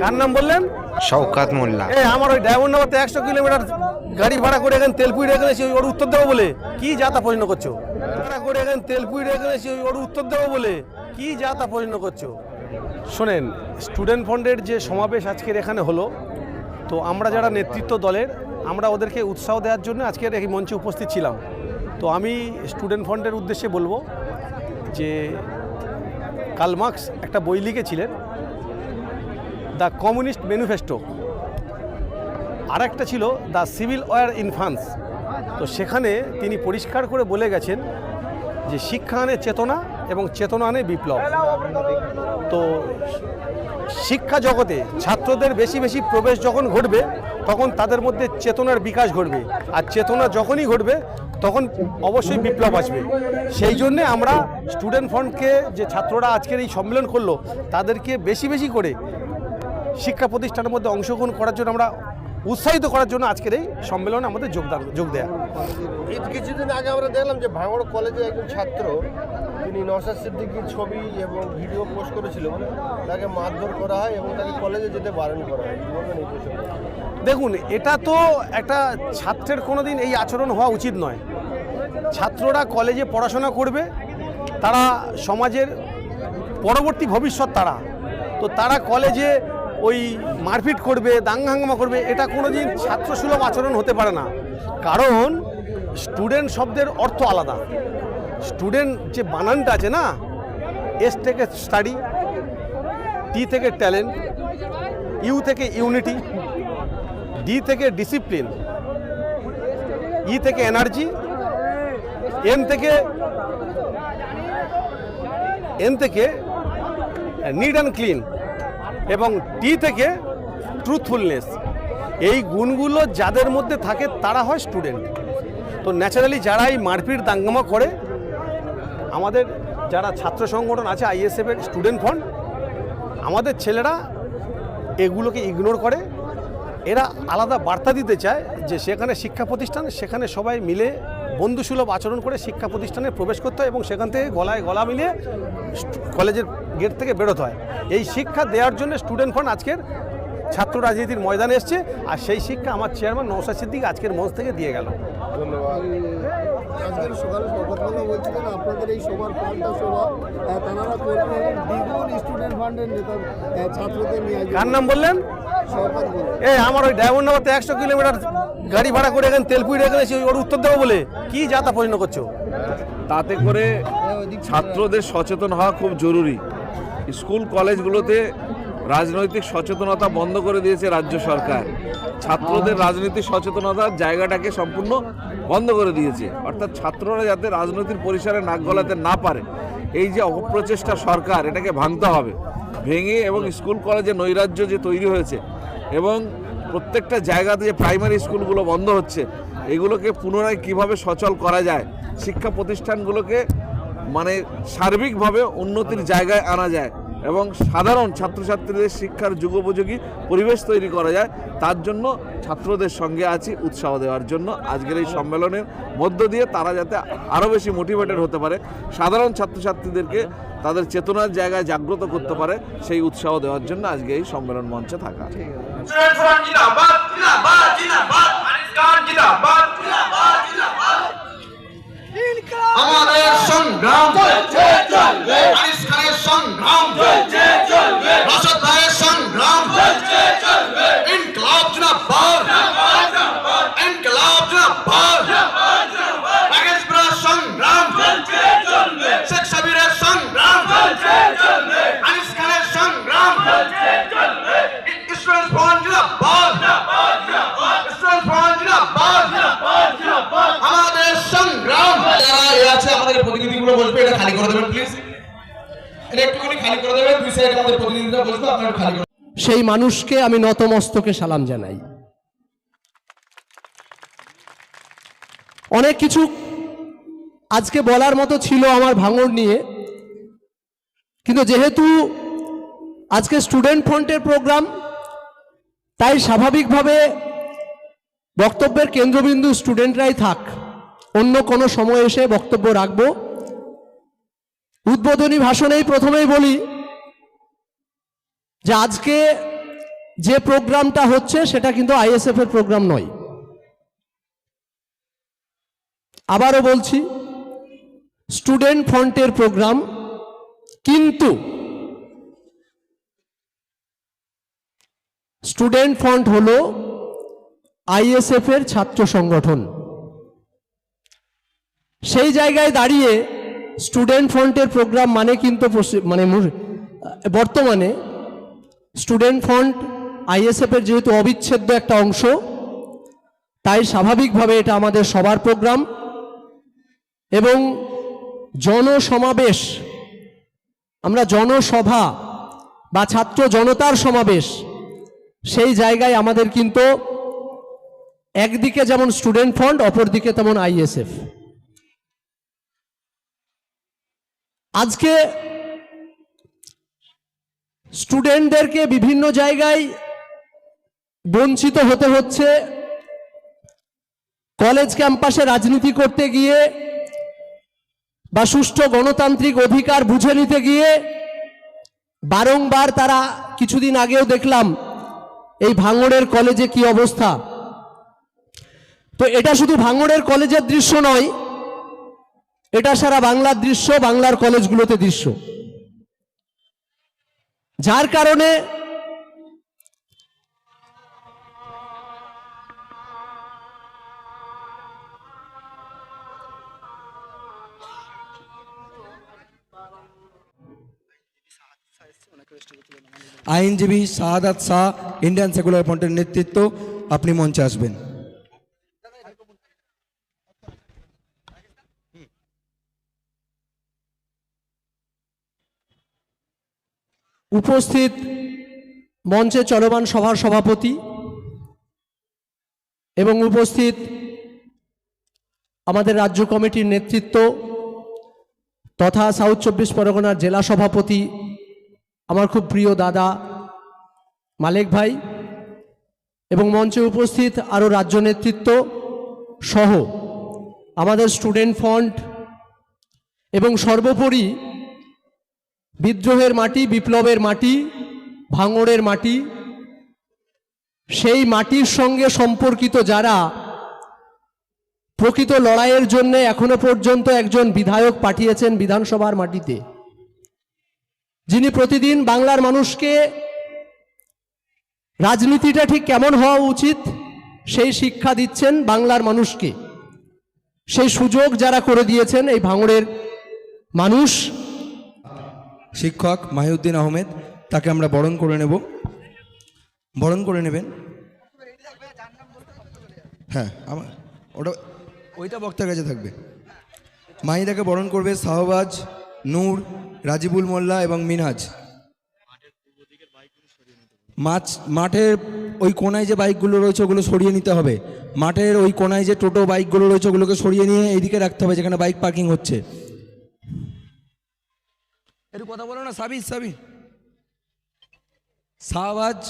কার নাম বললেন? শওকাত মোল্লা। এই আমার ওই ডায়মন্ড নামাতে একশো কিলোমিটার গাড়ি ভাড়া করে এখানে তেল পুই রেখে গেছি ওর উত্তর দেবো বলে। কি যাতা প্রশ্ন করছ? ভাড়া করে এখানে তেল পুই রেখে গেছি ওর উত্তর দেবো বলে। কি যাতা প্রশ্ন করছ? শোনেন স্টুডেন্ট ফান্ডের যে সমাবেশ আজকের এখানে হলো তো আমরা যারা নেতৃত্ব দলের আমরা ওদেরকে উৎসাহ দেওয়ার জন্য আজকের এই মঞ্চে উপস্থিত ছিলাম। তো আমি স্টুডেন্ট ফান্ডের উদ্দেশ্যে বলব যে কালমার্কস একটা বই লিখেছিলেন দ্য কমিউনিস্ট ম্যানিফেস্টো। আর একটা ছিল দ্য সিভিল ওয়ার ইনফান্স তো সেখানে তিনি পরিষ্কার করে বলে গেছেন যে শিক্ষা আনে চেতনা এবং চেতনা আনে বিপ্লব। তো শিক্ষা জগতে ছাত্রদের বেশি বেশি প্রবেশ যখন ঘটবে, তখন তাদের মধ্যে চেতনার বিকাশ ঘটবে। আর চেতনা যখনই ঘটবে, তখন অবশ্যই বিপ্লব আসবে। সেই জন্যে আমরা স্টুডেন্ট ফ্রন্টকে যে ছাত্ররা আজকের এই সম্মেলন করল, তাদেরকে বেশি বেশি করে শিক্ষা প্রতিষ্ঠানের মধ্যে অংশগ্রহণ করার জন্য আমরা উৎসাহিত করার জন্য আজকের এই সম্মেলনে আমাদের যোগদান যোগ দেয়া। কিছুদিন আগে আমরা দেখলাম যে ভাঙড় কলেজে একজন ছাত্র তিনি নসাদ সিদ্দিকির ছবি এবং ভিডিও পোস্ট করেছিল। তাকে মারধর করা হয় এবং তাকে কলেজে যেতে বারণ করা হয়? দেখুন এটা তো একটা ছাত্রের কোনোদিন এই আচরণ হওয়া উচিত নয়। ছাত্ররা কলেজে পড়াশোনা করবে তারা সমাজের পরবর্তী ভবিষ্যৎ তারা। তো তারা কলেজে ওই মারপিট করবে দাঙ্গাহাঙ্গামা করবে, এটা কোনো কোনোদিন ছাত্রসুলভ আচরণ হতে পারে না। কারণ স্টুডেন্ট শব্দের অর্থ আলাদা। স্টুডেন্ট যে বানানটা আছে না এস থেকে স্টাডি টি থেকে ট্যালেন্ট ইউ থেকে ইউনিটি ডি থেকে ডিসিপ্লিন ই থেকে এনার্জি এন থেকে এন থেকে নিড অ্যান্ড ক্লিন এবং টি থেকে ট্রুথফুলনেস এই গুণগুলো যাদের মধ্যে থাকে, তারা হয় স্টুডেন্ট তো ন্যাচারালি যারা এই মারপিট দাঙ্গামা করে, আমাদের যারা ছাত্র সংগঠন আছে আইএসএফ এর স্টুডেন্ট ফ্রন্ট আমাদের ছেলেরা এগুলোকে ইগনোর করে। এরা আলাদা বার্তা দিতে চায় যে সেখানে শিক্ষা প্রতিষ্ঠান, সেখানে সবাই মিলে বন্ধুসুলভ আচরণ করে শিক্ষা প্রতিষ্ঠানে প্রবেশ করতে হয় এবং সেখান থেকে গলায় গলা মিলিয়ে কলেজের গেট থেকে বেরোতে হয়। এই শিক্ষা দেওয়ার জন্য স্টুডেন্ট ফান্ড আজকের ছাত্র রাজনীতির ময়দানে এসছে। আর সেই শিক্ষা আমার চেয়ারম্যান নৌসাদ সিদ্দিক আজকের মঞ্চ থেকে দিয়ে গেল। ধন্যবাদ। আজকের সকালে শপথবেলা বলছিলেন আপনাদের এই সবার পাল্টা সভা তারা করবেন এবং দ্বিগুণ স্টুডেন্ট ফান্ডের নেতা ছাত্রদের নিয়ে কার নাম বললেন? এই আমার ওই ডায়মন্ড নামাতে একশো কিলোমিটার গাড়ি ভাড়া করে এখানে তেল পুই রেখে গেছি ওর উত্তর দেবো বলে। কি যা তা প্রশ্ন করছ? তাতে করে ছাত্রদের সচেতন হওয়া খুব জরুরি। স্কুল কলেজগুলোতে রাজনৈতিক সচেতনতা বন্ধ করে দিয়েছে রাজ্য সরকার। ছাত্রদের রাজনৈতিক সচেতনতার জায়গাটাকে সম্পূর্ণ বন্ধ করে দিয়েছে। অর্থাৎ ছাত্ররা যাতে রাজনৈতিক পরিসরে নাক গলাতে না পারে, এই যে অপপ্রচেষ্টা সরকার, এটাকে ভাঙতে হবে। ভেঙে এবং স্কুল কলেজে নৈরাজ্য যে তৈরি হয়েছে এবং প্রত্যেকটা জায়গাতে যে প্রাইমারি স্কুলগুলো বন্ধ হচ্ছে, এগুলোকে পুনরায় কীভাবে সচল করা যায়, শিক্ষা প্রতিষ্ঠানগুলোকে মানে সার্বিকভাবে উন্নতির জায়গায় আনা যায় এবং সাধারণ ছাত্রছাত্রীদের শিক্ষার যুগোপযোগী পরিবেশ তৈরি করা যায় তার জন্য ছাত্রদের সঙ্গে আছি উৎসাহ দেওয়ার জন্য। আজকের এই সম্মেলনের মধ্য দিয়ে তারা যাতে আরও বেশি মোটিভেটেড হতে পারে সাধারণ ছাত্রছাত্রীদেরকে তাদের চেতনার জায়গায় জাগ্রত করতে পারে সেই উৎসাহ দেওয়ার জন্য আজকে এই সম্মেলন মঞ্চে থাকা। আমাদের সংগ্রাম। চলবে আনিস খানের সংগ্রাম চলছে চলবে রাশাদ ভাইয়ের সংগ্রাম চলছে চলবে ইনকলাব জিন্দাবাদ জিন্দাবাদ জিন্দাবাদ ইনকলাব জিন্দাবাদ জিন্দাবাদ জিন্দাবাদ প্যাকেজ ব্রা সংগ্রাম চলছে চলবে শেখ সাবিরের সংগ্রাম চলছে চলবে আনিস খানের সংগ্রাম চলছে চলবে স্টুডেন্ট ফ্রন্ট জিন্দাবাদ জিন্দাবাদ জিন্দাবাদ স্টুডেন্ট ফ্রন্ট জিন্দাবাদ জিন্দাবাদ জিন্দাবাদ আমাদের সংগ্রাম যারা এ আছে আমাদের প্রতিনিধিগুলো বসবে এটা খালি করে দেবেন প্লিজ এটা খালি করে দেবেন, দুই সাইডে আমাদের প্রতিনিধিরা বসবে আপনারা খালি করে সেই মানুষকে আমি নতমস্তকে সালাম জানাই। অনেক কিছু আজকে বলার মতো ছিল আমার ভাঙর নিয়ে, কিন্তু যেহেতু আজকে স্টুডেন্ট ফ্রন্টের প্রোগ্রাম, তাই স্বাভাবিকভাবে বক্তব্যের কেন্দ্রবিন্দু স্টুডেন্টরাই থাক, অন্য কোনো সময় এসে বক্তব্য রাখব। উদ্বোধনী ভাষণেই প্রথমেই বলি যে আজকে যে প্রোগ্রামটা হচ্ছে, সেটা কিন্তু আইএসএফ এর প্রোগ্রাম নয়। আবারও বলছি, স্টুডেন্ট ফ্রন্টের প্রোগ্রাম, কিন্তু স্টুডেন্ট ফ্রন্ট হল আইএসএফ এর ছাত্র সংগঠন। সেই জায়গায় দাঁড়িয়ে স্টুডেন্ট ফ্রন্টের প্রোগ্রাম মানে কিন্তু মানে বর্তমানে স্টুডেন্ট ফ্রন্ট আইএসএফ এর যেহেতু অবিচ্ছেদ্য একটা অংশ, তাই স্বাভাবিকভাবে এটা আমাদের সবার প্রোগ্রাম এবং জনসমাবেশ, আমরা জনসভা বা ছাত্র জনতার সমাবেশ, সেই জায়গায় আমাদের কিন্তু একদিকে যেমন স্টুডেন্ট ফ্রন্ট অপরদিকে তেমন আইএসএফ আজকে স্টুডেন্টদেরকে বিভিন্ন জায়গায় বঞ্চিত হতে হচ্ছে। কলেজ ক্যাম্পাসে রাজনীতি করতে গিয়ে বা সুষ্ঠু গণতান্ত্রিক অধিকার বুঝে নিতে গিয়ে বারংবার তারা কিছুদিন আগেও দেখলাম এই ভাঙড়ের কলেজে কি অবস্থা। তো এটা শুধু ভাঙড়ের কলেজের দৃশ্য নয় এটা সারা বাংলার দৃশ্য, বাংলার কলেজগুলোতে দৃশ্য। যার কারণে আইনজীবী শাহাদাত শাহ, ইন্ডিয়ান সেকুলার ফ্রন্টের নেতৃত্ব, আপনি মঞ্চে আসবেন। উপস্থিত মঞ্চে চলমান সভার সভাপতি এবং উপস্থিত আমাদের রাজ্য কমিটির নেতৃত্ব তথা সাউথ চব্বিশ পরগনার জেলা সভাপতি, আমার খুব প্রিয় দাদা মালেক ভাই এবং মঞ্চে উপস্থিত আরও রাজ্য নেতৃত্ব সহ আমাদের স্টুডেন্ট ফ্রন্ট এবং সর্বোপরি বিদ্রোহের মাটি, বিপ্লবের মাটি, ভাঙড়ের মাটি, সেই মাটির সঙ্গে সম্পর্কিত যারা প্রকৃত লড়াইয়ের জন্য এখনও পর্যন্ত একজন বিধায়ক পাঠিয়েছেন বিধানসভার মাটিতে, যিনি প্রতিদিন বাংলার মানুষকে রাজনীতিটা ঠিক কেমন হওয়া উচিত সেই শিক্ষা দিচ্ছেন বাংলার মানুষকে। সেই সুযোগ যারা করে দিয়েছেন এই ভাঙড়ের মানুষ শিক্ষক মাহিউদ্দিন আহমেদ, তাকে আমরা বরণ করে নেব। বরণ করে নেবেন? হ্যাঁ আমার ওটা ওইটা বক্তার কাছে থাকবে। মাহিদাকে বরণ করবে শাহবাজ, নূর, রাজিবুল মোল্লা এবং মিনাজ মাছ মাঠের ওই কোনায় যে বাইকগুলো রয়েছে, ওগুলো সরিয়ে নিতে হবে। মাঠের ওই কোনায় যে টোটো বাইকগুলো রয়েছে, ওগুলোকে সরিয়ে নিয়ে এইদিকে রাখতে হবে, যেখানে বাইক পার্কিং হচ্ছে। একটু কথা বলো না সাবিজ সাবি শাহবাজ